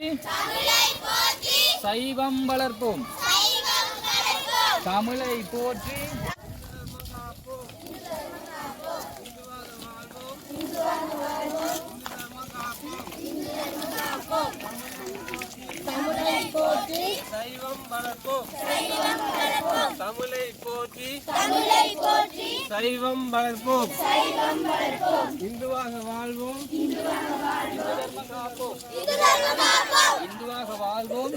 சைவம் வளர்ப்போம். தமிழை போற்றி. சைவம் வளர்ப்போம். தமிழை போற்றி. சைவம் வளர்ப்போம். இந்துவாக வாழ்வோம். இந்து தர்மம் காப்போம். இந்துவாக வாழ்வோம்.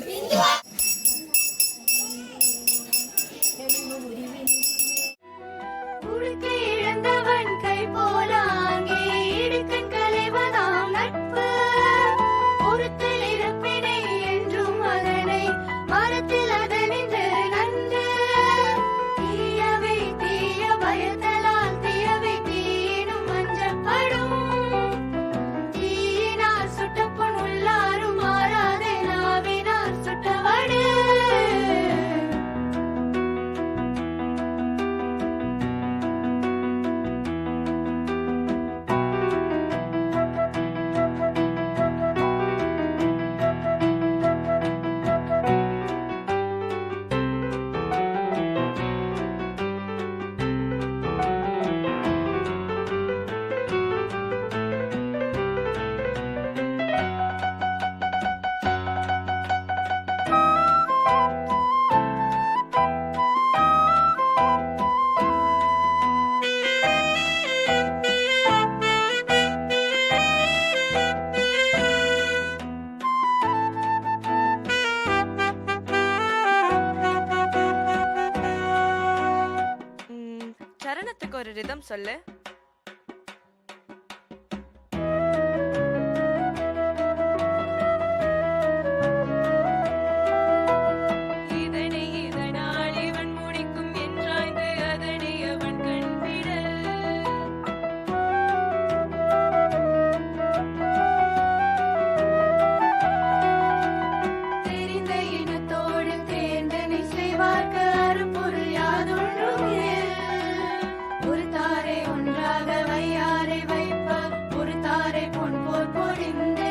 ம், ஒரு ரிதம் சொல்லு? பொன் போல் பொழிந்தே